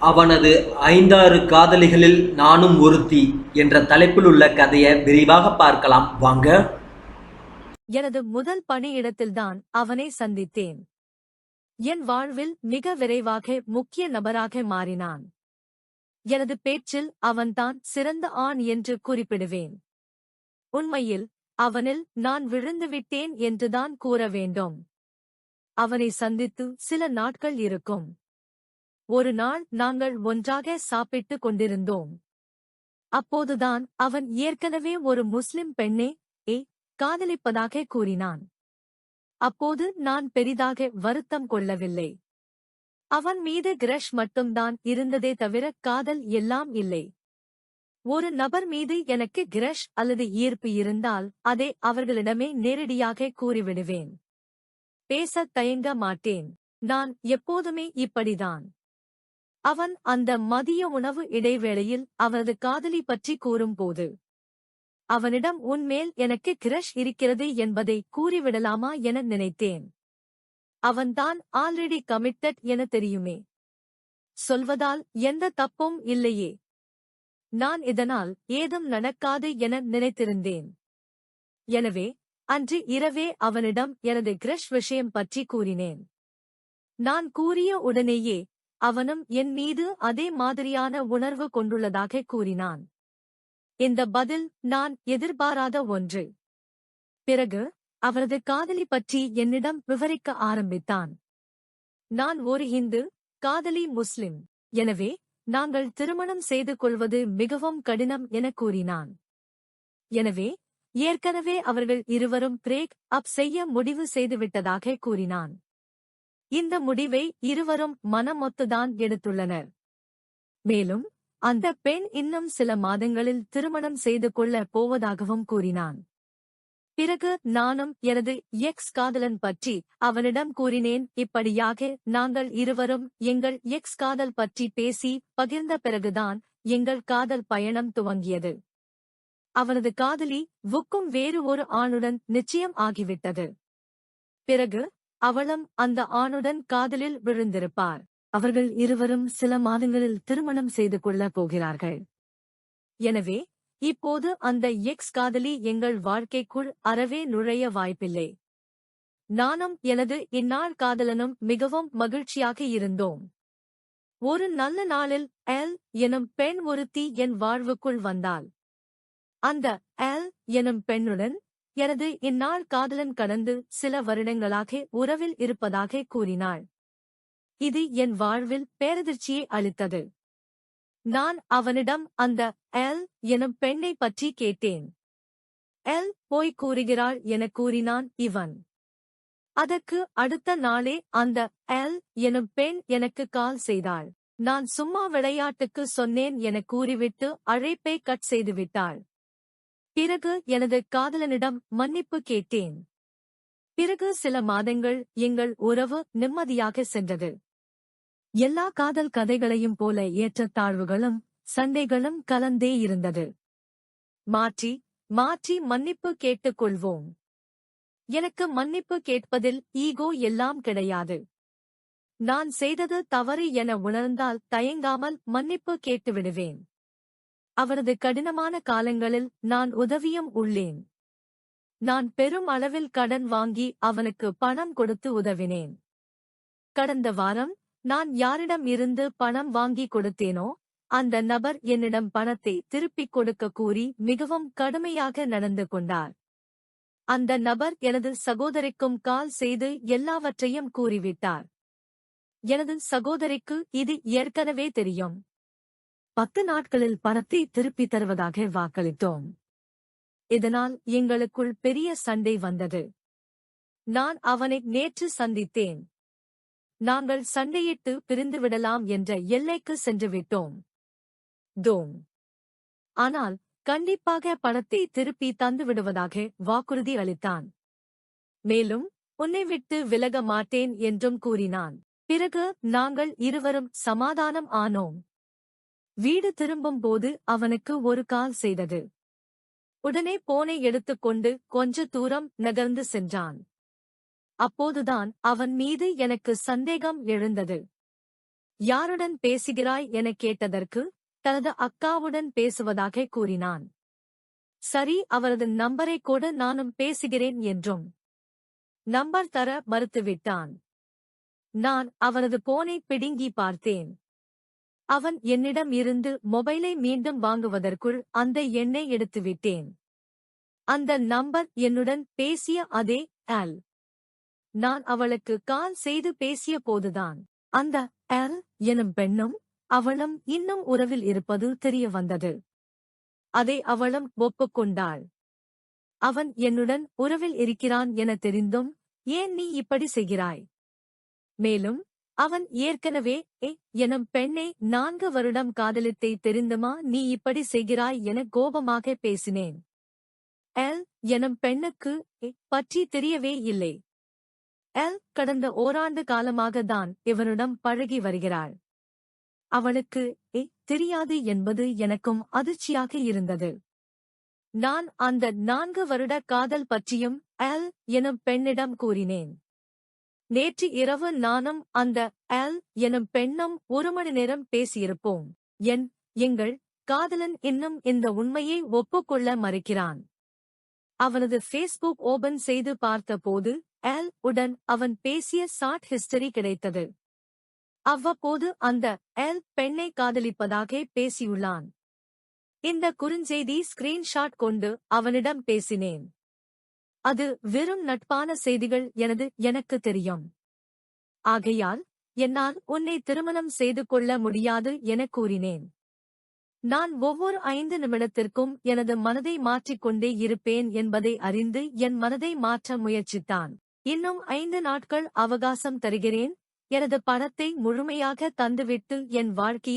அவனது ஐந்தாறு காதலிகளில் நானும் ஒருத்தி என்ற தலைப்பில் உள்ள கதையை விரிவாக பார்க்கலாம். வாங்க. எனது முதல் பணியிடத்தில்தான் அவனை சந்தித்தேன். என் வாழ்வில் மிக விரைவாக முக்கிய நபராக மாறினான். எனது பேச்சில் அவன்தான் சிறந்த ஆண் என்று குறிப்பிடுவேன். உண்மையில் அவனில் நான் விழுந்துவிட்டேன் என்றுதான் கூற வேண்டும். அவனை சந்தித்து சில நாட்கள் இருக்கும். ஒரு நாள் நாங்கள் ஒன்றாக சாப்பிட்டுக் கொண்டிருந்தோம். அப்போதுதான் அவன் ஏற்கனவே ஒரு முஸ்லிம் பெண்ணே ஏ காதலிப்பதாக கூறினான். அப்போது நான் பெரிதாக வருத்தம் கொள்ளவில்லை. அவன் மீது கிரஷ் மட்டும்தான் இருந்ததே தவிர காதல் எல்லாம் இல்லை. ஒரு நபர் மீது எனக்கு கிரஷ் அல்லது ஈர்ப்பு இருந்தால் அதை அவர்களிடமே நேரடியாக கூறிவிடுவேன். பேசத் தயங்க மாட்டேன். நான் எப்போதுமே இப்படிதான் அவன் அந்த மதிய உணவு இடைவேளையில் அவரது காதலி பற்றி கூறும்போது அவனிடம் உன்மேல் எனக்கு கிரஷ் இருக்கிறது என்பதை கூறிவிடலாமா என நினைத்தேன். அவன்தான் ஆல்ரெடி கமிட்டட் என தெரியுமே. சொல்வதால் எந்த தப்பும் இல்லையே. நான் இதனால் ஏதும் நடக்காது என நினைத்திருந்தேன். எனவே அன்று இரவே அவனிடம் எனது கிரஷ் விஷயம் பற்றி கூறினேன். நான் கூறிய உடனேயே அவனும் என் மீது அதே மாதிரியான உணர்வு கொண்டுள்ளதாக கூறினான். இந்த பதில் நான் எதிர்பாராத ஒன்று. பிறகு அவரது காதலி பற்றி என்னிடம் விவரிக்க ஆரம்பித்தான். நான் ஒரு ஹிந்து காதலி முஸ்லிம். எனவே நாங்கள் திருமணம் செய்து கொள்வது மிகவும் கடினம் என கூறினான். எனவே ஏற்கனவே அவர்கள் இருவரும் பிரேக் அப் செய்ய முடிவு செய்துவிட்டதாக கூறினான். இந்த முடிவை இருவரும் மனமொத்துதான் எடுத்துள்ளனர். மேலும் அந்த பெண் இன்னும் சில மாதங்களில் திருமணம் செய்து கொள்ள போவதாகவும் கூறினான். பிறகு நானும் எனது எக்ஸ் காதலன் பற்றி அவனிடம் கூறினேன் இப்படியாக நாங்கள் இருவரும் எங்கள் எக்ஸ் காதல் பற்றி பேசி பகிர்ந்த பிறகுதான் எங்கள் காதல் பயணம் துவங்கியது. அவனது காதலி வுக்கும் வேறு ஒரு ஆணுடன் நிச்சயம் ஆகிவிட்டது. பிறகு அவளும் அந்த ஆணுடன் காதலில் விழுந்திருப்பார். அவர்கள் இருவரும் சில மாதங்களில் திருமணம் செய்து கொள்ளப் போகிறார்கள். எனவே இப்போது அந்த எக்ஸ் காதலி எங்கள் வாழ்க்கைக்குள் அறவே நுழைய வாய்ப்பில்லை. நானும் எனது இந்நாள் காதலனும் மிகவும் மகிழ்ச்சியாக இருந்தோம். ஒரு நல்ல நாளில் எல் எனும் பெண் ஒருத்தி என் வாழ்வுக்குள் வந்தாள். அந்த எல் எனும் பெண்ணுடன் எனது இந்நாள் காதலன் கடந்து சில வருடங்களாக உறவில் இருப்பதாக கூறினாள். இது என் வாழ்வில் பேரதிர்ச்சியை அளித்தது. நான் அவனிடம் அந்த எல் எனும் பெண்ணை பற்றி கேட்டேன். எல் போய் கூறுகிறாள் என கூறினான் இவன். அதற்கு அடுத்த நாளே அந்த எல் எனும் பெண் எனக்கு கால் செய்தாள். நான் சும்மா விளையாட்டுக்கு சொன்னேன் என கூறிவிட்டு அழைப்பை கட் செய்துவிட்டாள். பிறகு எனது காதலனிடம் மன்னிப்பு கேட்டேன். பிறகு சில மாதங்கள் எங்கள் உறவு நிம்மதியாக சென்றது. எல்லா காதல் கதைகளையும் போல ஏற்றத்தாழ்வுகளும் சண்டைகளும் கலந்தே இருந்தது. மாற்றி மாற்றி மன்னிப்பு கேட்டுக் கொள்வோம் எனக்கு மன்னிப்பு கேட்பதில் ஈகோ எல்லாம் கிடையாது. நான் செய்தது தவறு என உணர்ந்தால் தயங்காமல் மன்னிப்பு கேட்டுவிடுவேன். அவரது கடினமான காலங்களில் நான் உதவியும் உள்ளேன். நான் பெரும் அளவில் கடன் வாங்கி அவனுக்கு பணம் கொடுத்து உதவினேன். கடந்த வாரம் நான் யாரிடம் இருந்து பணம் வாங்கி கொடுத்தேனோ அந்த நபர் என்னிடம் பணத்தை திருப்பிக் கொடுக்க கூறி மிகவும் கடுமையாக நடந்து கொண்டார். அந்த நபர் எனது சகோதரிக்கும் கால் செய்து எல்லாவற்றையும் கூறிவிட்டார். எனது சகோதரிக்கு இது ஏற்கனவே தெரியும். பத்து நாட்களில் பணத்தை திருப்பித் தருவதாக வாக்களித்தோம். இதனால் எங்களுக்குள் பெரிய சண்டை வந்தது. நான் அவனை நேற்று சந்தித்தேன். நாங்கள் சண்டையிட்டு பிரிந்துவிடலாம் என்ற எல்லைக்கு சென்று விட்டோம். தோம். ஆனால் கண்டிப்பாக பணத்தை திருப்பி தந்து விடுவதாக வாக்குறுதி அளித்தான். மேலும் உன்னை விட்டு விலக மாட்டேன் என்றும் கூறினான். பிறகு நாங்கள் இருவரும் சமாதானம் ஆனோம். வீடு திரும்பும் போது அவனுக்கு ஒரு கால் செய்தது. உடனே போனை எடுத்துக்கொண்டு கொஞ்ச தூரம் நகர்ந்து சென்றான். அப்போதுதான் அவன் மீது எனக்கு சந்தேகம் எழுந்தது. யாருடன் பேசுகிறாய்? எனக் கேட்டதற்கு தனது அக்காவுடன் பேசுவதாக கூறினான். சரி அவரது நம்பரை கூட நானும் பேசுகிறேன் என்றும். நம்பர் தர மறுத்துவிட்டான். நான் அவரது போனை பிடுங்கி பார்த்தேன். அவன் என்னிடம் இருந்து மொபைலை மீண்டும் வாங்குவதற்குள் அந்த எண்ணை எடுத்துவிட்டேன். அந்த நம்பர் என்னுடன் பேசிய அதே ஆல் நான் அவளுக்கு கால் செய்து பேசிய போதுதான். அந்த ஆல் எனும் பெண்ணும் அவளும் இன்னும் உறவில் இருப்பது தெரிய வந்தது. அதை அவளும் ஒப்புக்கொண்டாள். அவன் என்னுடன் உறவில் இருக்கிறான் என தெரிந்தும் ஏன் நீ இப்படி செய்கிறாய்? மேலும் அவன் ஏற்கனவே ஏ எனும் பெண்ணை நான்கு வருடம் காதலித்தை தெரிந்துமா? நீ இப்படி செய்கிறாய் என கோபமாக பேசினேன். எல் எனும் பெண்ணுக்கு ஏ பற்றி தெரியவே இல்லை. எல் கடந்த ஓராண்டு காலமாக தான் இவனிடம் பழகி வருகிறாள். அவளுக்கு ஏ தெரியாது என்பது எனக்கும் அதிர்ச்சியாக இருந்தது. நான் அந்த நான்கு வருட காதல் பற்றியும் எல் எனும் பெண்ணிடம் கூறினேன். நேற்று இரவு நானும் அந்த எல் எனும் பெண்ணும் ஒரு மணி நேரம் பேசியிருப்போம். என் எங்கள் காதலன் இன்னும் இந்த உண்மையை ஒப்புக்கொள்ள மறுக்கிறான். அவனது ஃபேஸ்புக் ஓபன் செய்து பார்த்தபோது எல் உடன் அவன் பேசிய சாட் ஹிஸ்டரி கிடைத்தது. அவ்வப்போது அந்த எல் பெண்ணை காதலிப்பதாக பேசியுள்ளான். இந்த குறுஞ்செய்தி ஸ்கிரீன்ஷாட் கொண்டு அவனிடம் பேசினேன். அது வெறும் நட்பான செய்திகள் எனது எனக்கு தெரியும். ஆகையால் என்னால் உன்னை திருமணம் செய்து கொள்ள முடியாது எனக் கூறினேன். நான் ஒவ்வொரு ஐந்து நிமிடத்திற்கும் எனது மனதை மாற்றிக்கொண்டே இருப்பேன் என்பதை அறிந்து என் மனதை மாற்ற முயற்சித்தான். இன்னும் ஐந்து நாட்கள் அவகாசம் தருகிறேன். எனது பணத்தை முழுமையாக தந்துவிட்டு என் வாழ்க்கையை